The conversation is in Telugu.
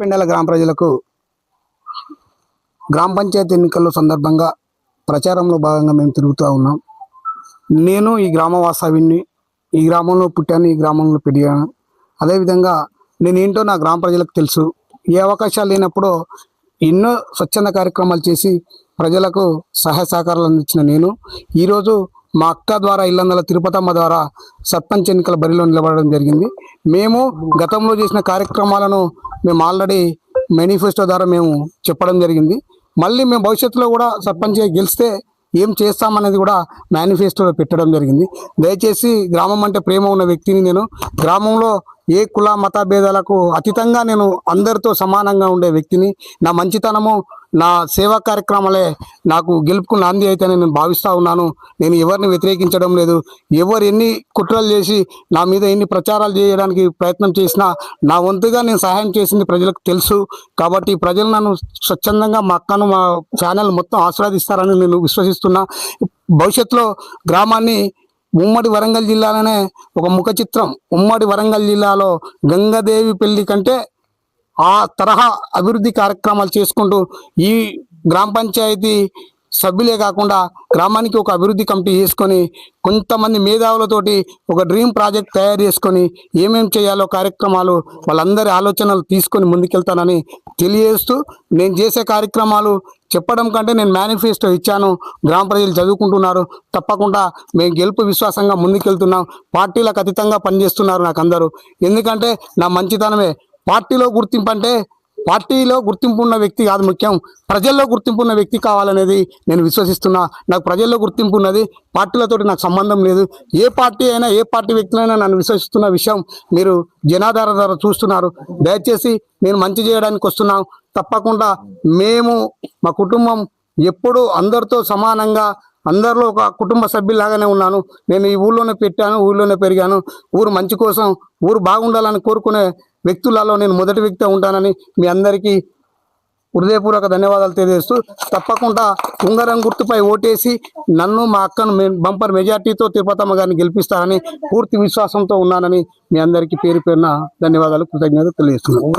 పెండల గ్రామ ప్రజలకు గ్రామ పంచాయతీ ఎన్నికల సందర్భంగా ప్రచారంలో భాగంగా మేము తిరుగుతూ ఉన్నాం. నేను ఈ గ్రామ వాసావిని ఈ గ్రామంలో పుట్టాను ఈ గ్రామంలో పెరిగాను. అదేవిధంగా నేనేంటో నా గ్రామ ప్రజలకు తెలుసు. ఏ అవకాశాలు లేనప్పుడు ఎన్నో స్వచ్ఛంద కార్యక్రమాలు చేసి ప్రజలకు సహాయ సహకారాలు అందించిన నేను. ఈరోజు మా అక్క ద్వారా ఇల్లందల తిరుపతమ్మ ద్వారా సర్పంచ్ ఎన్నికల బరిలో నిలబడడం జరిగింది. మేము గతంలో చేసిన కార్యక్రమాలను మేము ఆల్రెడీ మేనిఫెస్టో ద్వారా మేము చెప్పడం జరిగింది. మళ్ళీ మేము భవిష్యత్తులో కూడా సర్పంచ్గా గెలిస్తే ఏం చేస్తామనేది కూడా మేనిఫెస్టోలో పెట్టడం జరిగింది. దయచేసి గ్రామం అంటే ప్రేమ ఉన్న వ్యక్తిని నేను గ్రామంలో ఏ కుల మత భేదాలకు అతీతంగా నేను అందరితో సమానంగా ఉండే వ్యక్తిని నా మంచితనము నా సేవా కార్యక్రమాలే నాకు గెలుపుకున్న అంది అయితే నేను భావిస్తూ ఉన్నాను. నేను ఎవరిని వ్యతిరేకించడం లేదు. ఎవరు ఎన్ని కుట్రలు చేసి నా మీద ఎన్ని ప్రచారాలు చేయడానికి ప్రయత్నం చేసినా నా వంతుగా నేను సహాయం చేసింది ప్రజలకు తెలుసు. కాబట్టి ప్రజలు నన్ను స్వచ్ఛందంగా మా అక్కను మా ఛానల్ మొత్తం ఆస్వాదిస్తారని నేను విశ్వసిస్తున్నా. భవిష్యత్తులో గ్రామాన్ని ఉమ్మడి వరంగల్ జిల్లాలోనే ఒక ముఖ చిత్రం. ఉమ్మడి వరంగల్ జిల్లాలో గంగాదేవి పెళ్ళి కంటే ఆ తరహా అభివృద్ధి కార్యక్రమాలు చేసుకుంటూ ఈ గ్రామ పంచాయతీ సభ్యులే కాకుండా గ్రామానికి ఒక అభివృద్ధి కమిటీ చేసుకొని కొంతమంది మేధావులతోటి ఒక డ్రీమ్ ప్రాజెక్ట్ తయారు చేసుకొని ఏమేం చేయాలో కార్యక్రమాలు వాళ్ళందరి ఆలోచనలు తీసుకొని ముందుకెళ్తానని తెలియజేస్తూ నేను చేసే కార్యక్రమాలు చెప్పడం కంటే నేను మేనిఫెస్టో ఇచ్చాను. గ్రామ ప్రజలు చదువుకుంటున్నారు. తప్పకుండా మేము గెలుపు విశ్వాసంగా ముందుకెళ్తున్నాం. పార్టీలకు అతీతంగా పనిచేస్తున్నారు నాకు అందరూ ఎందుకంటే నా మంచితనమే. పార్టీలో గుర్తింపు అంటే పార్టీలో గుర్తింపు ఉన్న వ్యక్తి కాదు ముఖ్యం. ప్రజల్లో గుర్తింపు ఉన్న వ్యక్తి కావాలనేది నేను విశ్వసిస్తున్నా. నాకు ప్రజల్లో గుర్తింపు ఉన్నది పార్టీలతోటి నాకు సంబంధం లేదు. ఏ పార్టీ అయినా ఏ పార్టీ వ్యక్తులైనా నన్ను విశ్వసిస్తున్న విషయం మీరు జనాధార ద్వారా చూస్తున్నారు. దయచేసి నేను మంచి చేయడానికి వస్తున్నాం. తప్పకుండా మేము మా కుటుంబం ఎప్పుడూ అందరితో సమానంగా అందరిలో ఒక కుటుంబ సభ్యులాగానే ఉన్నాను. నేను ఈ ఊళ్ళోనే పెట్టాను ఊళ్ళోనే పెరిగాను. ఊరు మంచి కోసం ఊరు బాగుండాలని కోరుకునే వ్యక్తులలో నేను మొదటి వ్యక్తి ఉంటానని మీ అందరికీ హృదయపూర్వక ధన్యవాదాలు తెలియజేస్తూ తప్పకుండా ఉంగరం గుర్తుపై ఓటేసి నన్ను మా అక్కను బంపర్ మెజార్టీతో తిరుపతమ్మ గారిని గెలిపిస్తారని పూర్తి విశ్వాసంతో ఉన్నానని మీ అందరికీ పేరు పేరున ధన్యవాదాలు కృతజ్ఞతలు తెలియజేస్తున్నాను.